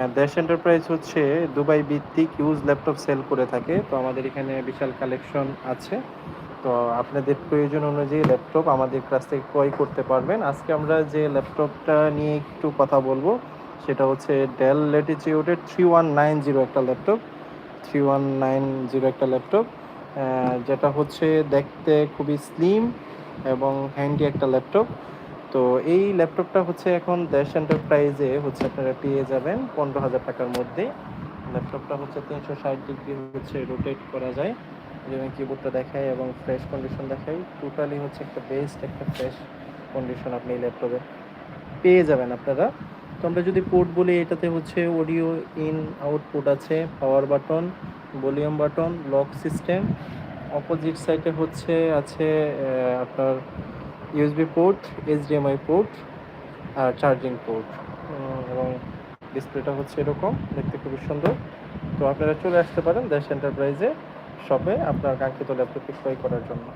দেশ এন্টারপ্রাইজ হচ্ছে দুবাই ভিত্তিক ইউজ ল্যাপটপ সেল করে থাকে। তো আমাদের এখানে বিশাল কালেকশন আছে। তো আপনাদের প্রয়োজন অনুযায়ী ল্যাপটপ আমাদের কাছ থেকে ক্রয় করতে পারবেন। আজকে আমরা যে ল্যাপটপটা নিয়ে একটু কথা বলব, সেটা হচ্ছে ডেল ল্যাটিচিউডের থ্রি ওয়ান নাইন জিরো একটা laptop three one nine zero একটা ল্যাপটপ যেটা হচ্ছে দেখতে খুবই স্লিম এবং হ্যান্ডি একটা ল্যাপটপ তো এই ল্যাপটপটা হচ্ছে এখন দেশ এন্টারপ্রাইজে হচ্ছে আপনারা পেয়ে যাবেন পনেরো হাজার টাকার মধ্যে। ল্যাপটপটা হচ্ছে তিনশো ষাট ডিগ্রি হচ্ছে রোটেট করা যায়। যেমন কিবোর্ডটা দেখায় এবং ফ্রেশ কন্ডিশন দেখায়। টোটালি হচ্ছে একটা বেস্ট একটা ফ্রেশ কন্ডিশন আপনি এই ল্যাপটপে পেয়ে যাবেন আপনারা। তো আমরা যদি পোর্ট বলি, এটাতে হচ্ছে অডিও ইন আউটপুট আছে power button volume button lock system opposite সাইডে হচ্ছে, আছে আপনার ইউএসবি পোর্ট এইচডিএমআই পোর্ট আর চার্জিং পোর্ট এবং ডিসপ্লেটা হচ্ছে এরকম, দেখতে খুবই সুন্দর। তো আপনারা চলে আসতে পারেন দেশ এন্টারপ্রাইজে শপে আপনার কাঙ্ক্ষিত ল্যাপটপটি ক্রয় করার জন্য।